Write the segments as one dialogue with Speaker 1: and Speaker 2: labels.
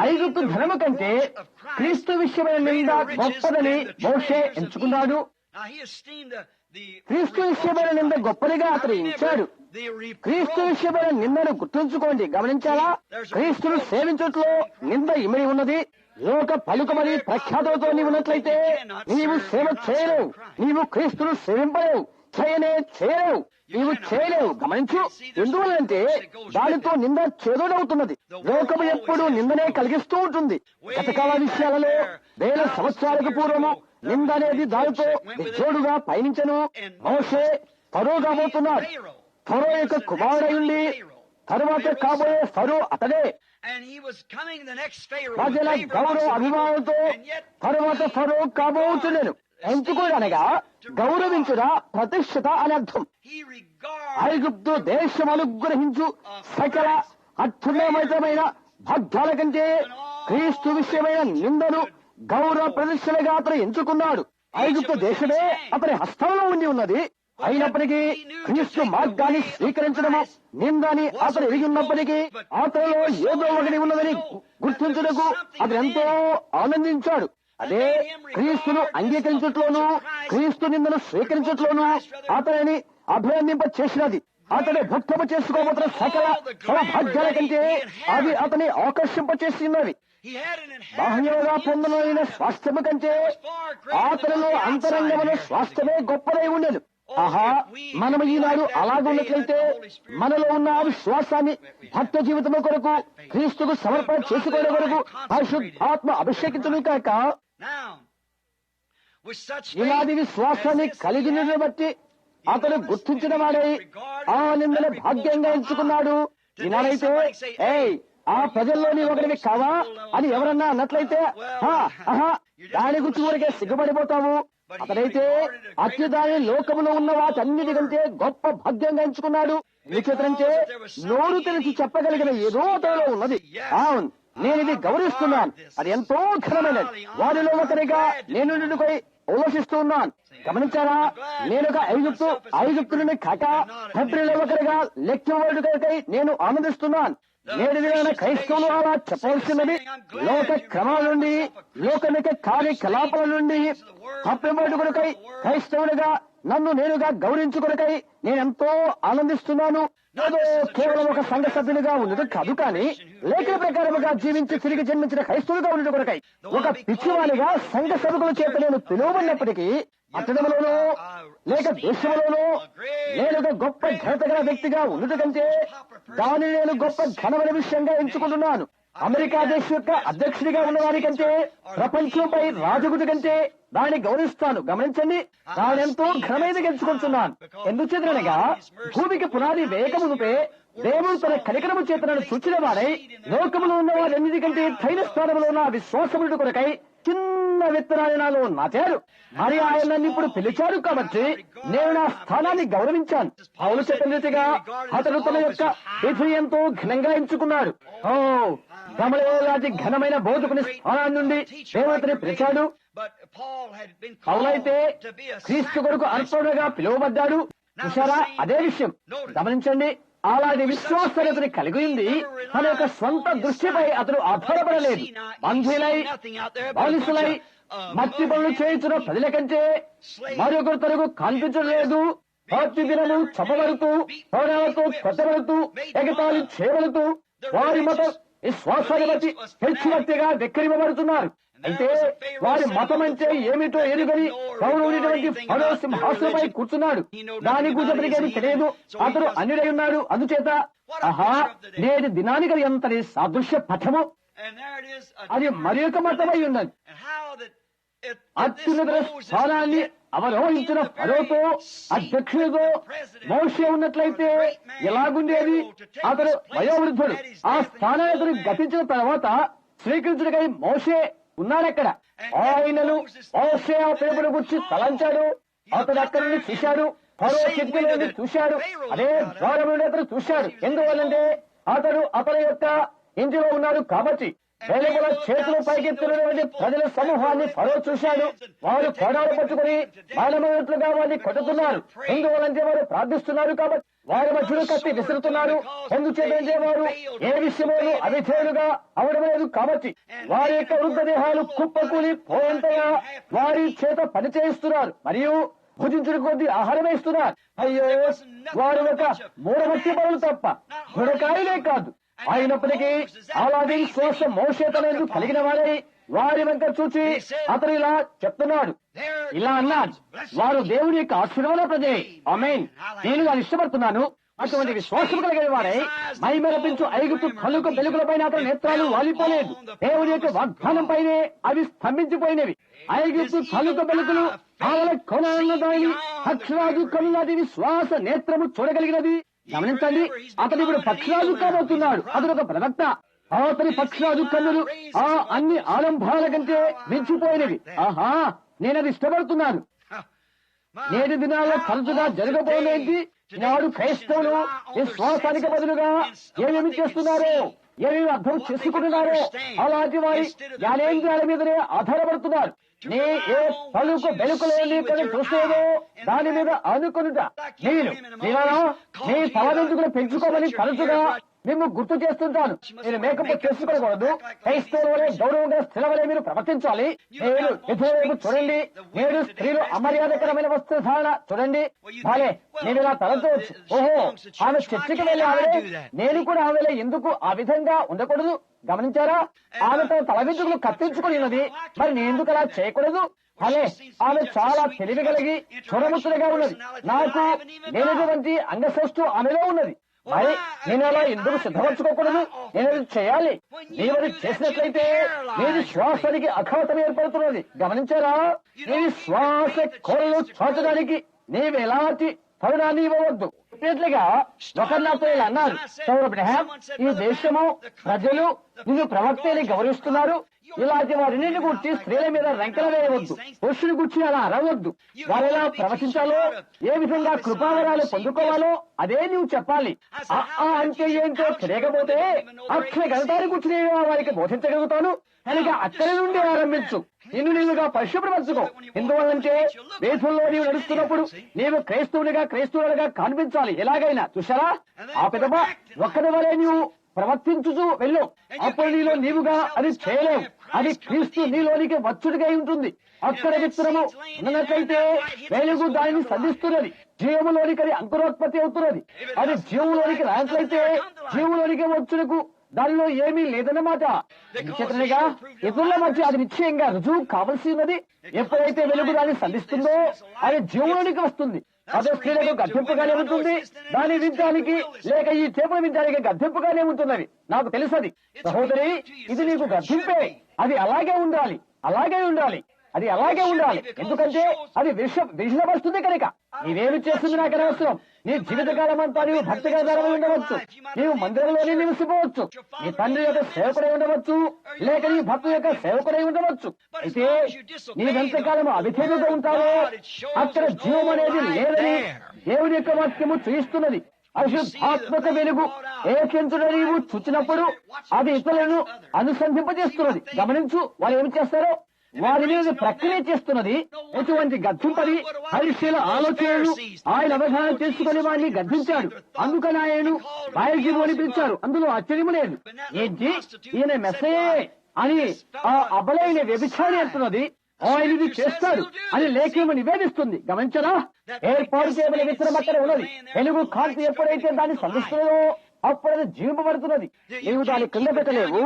Speaker 1: ఐగుప్తు ధనము కంటే క్రీస్తు విషయమైన నింద గొప్పదని మోషే ఎంచుకున్నాడు. క్రీస్తు విషయమైన నింద గొప్పదిగా అతను ఎంచాడు క్రీస్తు విషయమైన నిందను గుర్తుంచుకోండి. గమనించాలా? క్రీస్తును సేవించట్లో నింద ఇమిడి ఉన్నది. లోక పలుకుమని ప్రఖ్యాతులతో నీవు ఉన్నట్లయితే నీవు సేవ చేయలేవు. నీవు క్రీస్తును సేవింపలేవు. చేయనే చేయలేవు. నీవు చేయలేవు. గమనించు. ఎందువల్లంటే దానితో నింద చేదోడవుతున్నది. లోకము ఎప్పుడు నిందనే కలిగిస్తూ ఉంటుంది. గతకాల విషయాలలో వేల సంవత్సరాలకు పూర్వము నింద అనేది దానితో జోడుగా పయనించను. మోషే ఫరో కాబోతున్నాడు. ఫరో యొక్క కుమారుడయుండి తరువాత కాబోయే ఫరో అతడే. ప్రజల గౌరవ అభిమానంతో తరువాత ఫరో కాబోతున్నాను ఎంచుకోడనగా గౌరవించుట ప్రతిష్ఠత అని అర్థం. ఐగుప్తు దేశం అనుగ్రహించు సకల అత్యున్నతమైన భాగ్యాల కంటే క్రీస్తు విషయమైన నిందను గౌరవ ప్రదర్శనగా అతను ఎంచుకున్నాడు. ఐగుప్తు దేశమే అతని హస్తంలో ఉండి ఉన్నది. అయినప్పటికీ క్రీస్తు మార్గాన్ని స్వీకరించడము నిందని అతను ఎరిగి ఉన్నప్పటికీ అతనిలో ఏదో ఒకటి ఉన్నదని గుర్తించడకు అతను ఎంతో ఆనందించాడు. అదే క్రీస్తును అంగీకరించట్లోనూ క్రీస్తు నిందను స్వీకరించట్లోనూ అతనిని అభినందింప చేసినది. అతని భక్తము చేసుకోబోతున్న సకల సౌభాగ్యాల కంటే అవి అతని ఆకర్షింప
Speaker 2: an
Speaker 1: బాహ్యంగా పొందనైన స్వాస్థ్యము కంటే అతనిలో అంతరంగమైన స్వాస్థ్యమే గొప్పదై ఉండేది ఆహా మనం ఈనాడు అలాగున్నట్లయితే మనలో ఉన్న ఆ విశ్వాసాన్ని భక్త జీవితము కొరకు క్రీస్తుకు సమర్పణ చేసుకోవడం కొరకు పరిశుద్ధాత్మ అభిషేకించడం కాక
Speaker 2: Faith
Speaker 1: విశ్వాసాన్ని
Speaker 2: as this
Speaker 1: కలిగిన బట్టి అతను గుర్తించిన వాడై ఆ నిందను భాగ్యంగా ఎంచుకున్నాడు. ఈనాడైతే ఏయ్ ఆ ప్రజల్లోని ఒకరివి కావా? అని ఎవరన్నా అన్నట్లయితే "హా, ఆహా, దాని గురించి ఊరికే సిగ్గుపడిపోతావు. అతడైతే అత్యుదాని లోకములో ఉన్న వాటన్నిటి కంటే గొప్ప భాగ్యంగా ఎంచుకున్నాడు. విచిత్రంటే నోరు తెరిచి చెప్పగలిగిన ఏదో అతనిలో ఉన్నది. అవును. నేను ఇది గౌరవిస్తున్నాను. అది ఎంతో ఘనమైనది. వారిలో ఒకరిగా నేను నిన్నుపై ఉల్లసిస్తూ ఉన్నాను. గమనించారా? నేను ఒక ఐగుప్తు ఐగుప్తుని కట హెబ్రిలో ఒకరిగా లెక్కివాడు నేను ఆనందిస్తున్నాను. నేడు దిన క్రైస్తవులు అలా చెప్పవలసినది లోక క్రమాల నుండి లోకనిక కార్యకలాపాల నుండి తప్పిబాటు క్రైస్తవునిగా నన్ను నేనుగా గౌరవించుకొనకై నేను ఎంతో ఆనందిస్తున్నాను. ఏదో కేవలం ఒక సంఘ సభ్యునిగా ఉన్నది కాదు కానీ లేఖల ప్రకారముగా జీవించి తిరిగి జన్మించిన క్రైస్తవులుగా ఉండి కొరకై ఒక పిచ్చివానిగా సంఘ సభకుల చేత నేను పిలువబడినప్పటికీ పట్టణంలోనో లేక దేశంలోనో నేను ఒక గొప్ప ఘనత గల వ్యక్తిగా ఉన్నది కంటే దానిని నేను గొప్ప ఘనమైన విషయంగా ఎంచుకుంటున్నాను. అమెరికా దేశం యొక్క అధ్యక్షుడిగా ఉన్న వారికంటే ప్రపంచంపై రాజుగుడి కంటే దాన్ని గౌరవిస్తాను. గమనించండి దాని ఎంతో ఘనమైనది గెలుచుకుంటున్నాను. ఎందుచేతనగా భూమికి పునాది వేయకమునుపే దేవుడు తన కనికరము చేతనను సూచిన వారై లోకములో ఉన్న వారన్నిటికంటే తైన స్థానంలో ఉన్న విశ్వాసముడు కొరకై చిన్న విత్తనాన్ని నాలో నాటారు. మరి ఆయన నన్ను ఇప్పుడు పిలిచారు కాబట్టి నేను నా స్థానాన్ని గౌరవించాను. పౌలు చెప్పిన రీతిగా అతడు తన యొక్క విధి ఎంతో ఘనంగా ఎంచుకున్నాడు. ఓ గమలేలాంటి ఘనమైన బోధకుని స్థానాన్ని నుండి దేవతని పిలిచాడు.
Speaker 2: But
Speaker 1: పౌలైతే క్రీస్తు కొరకు అర్పణగా పిలువబడ్డాడు. చూశారా? అదే విషయం. గమనించండి. అలాంటి విశ్వాసతని కలిగి ఉంది తన యొక్క స్వంత దృష్టిపై అతను ఆధారపడలేదు. బంధువులై బానిసులై మట్టి పనులు చేయించిన ప్రజల కంటే మరొకరు తనకు కనిపించలేదు ప్రతి దినము చపబడుతూ పోరాడుతూ కొట్టబడుతూ ఎగతాళి చేయబడుతూ వారి మతం విశ్వాసాన్ని బట్టి హెచ్చుమత్తిగా వెక్కిరింపబడుతున్నారు అయితే వారి మతం అంటే ఏమిటో ఎరుగని పౌరుడైనటువంటి ఫరో సింహాసనపై కూర్చున్నాడు. దాని గురించి తెలియదు. అతడు అన్యుడై ఉన్నాడు. అందుచేత ఆహా నేటి దినానికి ఎంతటి సాదృశ్య పథము. అది మరి యొక్క మతమై ఉన్నది. అత్యున్నత స్థానాన్ని అవరోహించిన ఫరోతో అధ్యక్షుడితో మోషే ఉన్నట్లయితే ఎలాగుండేది? అతడు వయోవృద్ధుడు. ఆ
Speaker 2: death
Speaker 1: స్థానాన్ని అతను గతించిన తర్వాత శ్రీకృష్ణుడికై మోషే ఉన్నాడక్కడ. ఆయనను మోషే ఆ పేపర్ గురించి తలంచాడు. అతడు అక్కడి నుండి చూశాడు. ఫరో కిటికీ చూశాడు. అదే ద్వారం నుండి అతను చూశాడు. ఎందువల్లంటే అతడు అతని యొక్క ఇంటిలో ఉన్నాడు కాబట్టి. వెలుగుల చేతులు పైకెత్తున్నటువంటి ప్రజల సమూహాన్ని ఫరో చూశాడు. వారు కొడాలు పట్టుకుని మానమైనట్లుగా వారిని కొట్టుతున్నారు హిందువులంటే వారు ప్రార్థిస్తున్నారు కాబట్టి వారి మధ్యలో కత్తి విసురుతున్నారు. ఎందుచేతంటే వారు ఏ విషయంలోనూ అవిధేయులుగా అవడం లేదు కాబట్టి వారి యొక్క మృతదేహాలు కుప్పకూలి పోయంతగా వారి చేత పని చేయిస్తున్నారు. మరియు భుజించిన కొద్ది ఆహారం ఇస్తున్నారు. అయ్యో వారు ఒక మూడమట్టి పనులు తప్ప గుడకాయలే కాదు. అయినప్పటికీ అలాగే శ్వాస మోషేతనందు కలిగిన వారై వారి వెంక చూచి అతను ఇలా చెప్తున్నాడు. ఇలా అన్నాడు. వారు దేవుని యొక్క ఆశీర్వాద ప్రజే. అమేన్ నేను ఇష్టపడుతున్నాను అటువంటి విశ్వాసం కలిగిన వారై మై మెరపించు ఐగుప్తు కలుక వెలుగుల పైన అతని నేత్రాలు వాలిపోలేదు. దేవుని యొక్క వాగ్దానం పైనే అవి స్తంభించిపోయినవి. ఐగుప్తు కలుక వెలుగులు ఆవల పక్షరాజు కనున్నది విశ్వాస నేత్రము చూడగలిగినది. గమనించండి అతడు ఇప్పుడు పక్షరాజు కాబోతున్నాడు. అతడు ఒక ప్రవక్త. అతని పక్షరాజు కన్నులు ఆ అన్ని ఆరంభాల కంటే మించిపోయినవి. ఆహా నేను అది ఇష్టపడుతున్నాను. నేటి దినాల్లో తరచుగా జరగబోయేది నాడు క్రైస్తవులు విశ్వాసానికి బదులుగా ఏమేమి చేస్తున్నారో ఏమేమి అర్థం చేసుకుంటున్నారో అలాంటి వారి జ్ఞానేంద్రియాల మీదనే ఆధారపడుతున్నారు. నీ ఏ పలుకు వెలుకలేని కానీ చూసేదో దాని మీద అనుకునుట నేను నేనా నీ తలవెందుకులు పెంచుకోమని తరచుగా మేము గుర్తు చేస్తుంటాను. నేను మేకప్ చేసుకోకూడదు క్రైస్తవులే గౌరవంగా స్థిరవలే మీరు ప్రవర్తించాలి. నేను ఎదురు చూడండి. నేను స్త్రీలు అమర్యాదకరమైన వస్త్రధారణ చూడండి. భాలే నేను ఇలా తలచవచ్చు. ఓహో ఆమె చర్చికి వెళ్ళి ఆవిడే. నేను కూడా ఆమె ఎందుకు ఆ విధంగా ఉండకూడదు? గమనించారా? ఆమె తన తల వెంట్రుకలు కత్తించుకుని ఉన్నది. మరి నేను ఎందుకు అలా చేయకూడదు? అలే ఆమె చాలా తెలివి కలిగి చూడముచ్చటగా ఉన్నది. నాకు లేనటువంటి అంగశ్రేష్ఠు ఆమెలో ఉన్నది. మరి నేను అలా ఎందుకు సిద్ధపరచుకోకూడదు? నేను అది చేయాలి. నీవు అది చేసినట్లయితే నీది శ్వాసానికి అఖాతం ఏర్పడుతున్నది. గమనించారా? నీ శ్వాస కోరలు చాచడానికి నీవు ఎలాంటి తరుణాన్ని ఇవ్వవద్దు. చెప్పినట్లుగా ఒకరు నాతో ఇలా అన్నారు. ఈ దేశము ప్రజలు నిన్ను ప్రవక్తని గౌరవిస్తున్నారు. ఇలాంటి వారిని గుర్చి స్త్రీల మీద రంకెల వేయవద్దు. పురుషుని గుర్చి అలా అరవద్దు. వారు ఎలా ప్రవచించాలో ఏ విధంగా కృపావరాలు పొందుకోవాలో అదే నువ్వు చెప్పాలి. ఆ అంటే ఏంటో తెలియకపోతే అక్షర గణితాన్ని గుర్చి నేను వారికి బోధించగలుగుతాను. కనుక అక్కడి నుండి ఆరంభించు. నిన్ను నీవుగా పరిశుభ్రపరచుకో. ఎందువల్లంటే వేధుల్లో నీవు నడుస్తున్నప్పుడు నీవు క్రైస్తవునిగా క్రైస్తవులుగా కనిపించాలి. ఎలాగైనా చూసారా ఆ పెదప ఒక్కడి వలే నీవు ప్రవర్తించుచు వెళ్ళు. అప్పుడు నీలో నీవుగా అది చేయలేవు. అది క్రీస్తు నీలోనికి వచ్చుడిగా ఉంటుంది. అక్కడ విత్తనము ఉన్నట్లయితే వెలుగు దానిని సంధిస్తున్నది. జీవములోనికి అది అంకురోత్పత్తి అవుతున్నది. అది జీవులోనికి రానట్లయితే జీవులోనికి వచ్చుటకు దానిలో ఏమీ లేదన్నమాట. చేతనగా ఇతరుల మధ్య అది నిశ్చయంగా రుజువు కావలసి ఉన్నది. ఎప్పుడైతే వెలుగు దాన్ని సంధిస్తుందో అది జీవులోనికి వస్తుంది. అదే స్త్రీలకు గద్దెంపుగానే ఉంటుంది. దాని వింటానికి లేక ఈ చేపల వింటానికి గద్దెంపుగానే ఉంటున్నది నాకు తెలుసది. సహోదరి ఇది నీకు గద్దెంపే. అది అలాగే ఉండాలి. అలాగే ఉండాలి. అది అలాగే ఉండాలి. ఎందుకంటే అది విష విషపరుస్తుంది కనుక. నీవేమి చేస్తుంది నాకు అనవసరం. నీ జీవితకాలం అంతా నీవు భక్తిగా ధరమై ఉండవచ్చు. నీవు మందిరంలోనే నివసిపోవచ్చు. నీ తండ్రి యొక్క సేవకుడై ఉండవచ్చు. లేక నీ భక్తు యొక్క సేవకుడై ఉండవచ్చు. అయితే నీవెంతకాలం అవిధేయుగా ఉంటావో. అక్కడ జీవం అనేది లేదని దేవుని యొక్క వాక్యము చూయిస్తున్నది. అశుద్ధాత్మక వెలుగు ఏకించుడ నీవు చూచినప్పుడు అది ఇతరులను అనుసంధింపజేస్తున్నది. గమనించు వారు ఏమి చేస్తారో? వారి మీద ప్రక్రియ చేస్తున్నది ఎటువంటి గద్దింపది హరిశీల ఆలోచనలు ఆయన అవగాహన చేసుకుని వారిని గద్దించాడు. అందుకని ఆయనను బయలుజీవు అని పిలిచారు. అందులో ఆశ్చర్యము లేదు. ఏంటి? ఈయన మెస్సయే అని ఆ అబలైన వ్యభిచారి అంటున్నది. ఆయన ఇది చేస్తాడు అని లేఖము నివేదిస్తుంది. గమనించరా? ఏర్పాటు చేయబడిన విత్తనం అక్కడ ఉన్నది. వెలుగు కాంతి ఎప్పుడైతే దాన్ని సంధిస్తుందో అప్పుడు అది జీవింపబడుతున్నది నీవు దాన్ని కింద పెట్టలేవు.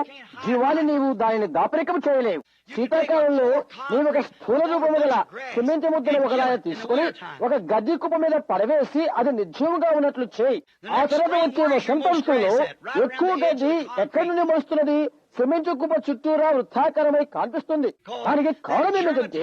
Speaker 1: జీవాన్ని నీవు దానిని దాపరికం చేయలేవు. శీతాకాలంలో నీవు ఒక స్థూల రూపము గల సిమెంట్ ముద్దను ఒకలా తీసుకుని ఒక గడ్డి కుప్ప మీద పడవేసి అది నిర్జీవంగా ఉన్నట్లు చేయి. ఆ తర్వాత వచ్చే వసంతంలో ఎక్కువ గడ్డి ఎక్కడి నుండి మోస్తున్నది సిమెంట్ కుప్ప చుట్టూరా వృత్తాకారమై కనిపిస్తుంది దానికి కారణం ఏమిటంటే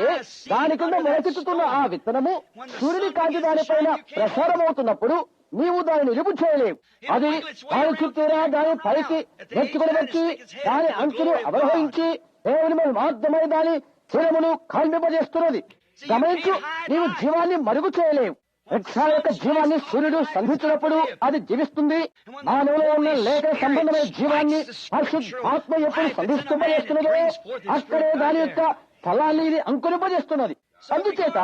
Speaker 1: దాని కింద మొలకెత్తుతున్న ఆ విత్తనము సూర్యుని కాంతి దానిపైన ప్రసారం అవుతున్నప్పుడు నీవు దాన్ని నిలుపు చేయలేవు. అది దాని చుట్టూరా దాని పైకి నెచ్చుకుని వచ్చి దాని అంచును అవరోహించి దేవుని మీద మాత్రమై దాని శిరమును ఖండింపజేస్తున్నది. గమనించు నీవు జీవాన్ని మరుగు చేయలేవు. వృక్ష యొక్క జీవాన్ని సూర్యుడు సంధించినప్పుడు అది జీవిస్తుంది. మానవులో ఉన్న లేఖ సంబంధమైన జీవాన్ని పరిశుద్ధాత్మ ఎప్పుడు సంధిస్తుంపజేస్తున్నదో అక్కడే దాని యొక్క ఫలాన్ని ఇది అంకురింపజేస్తున్నది. అందుచేత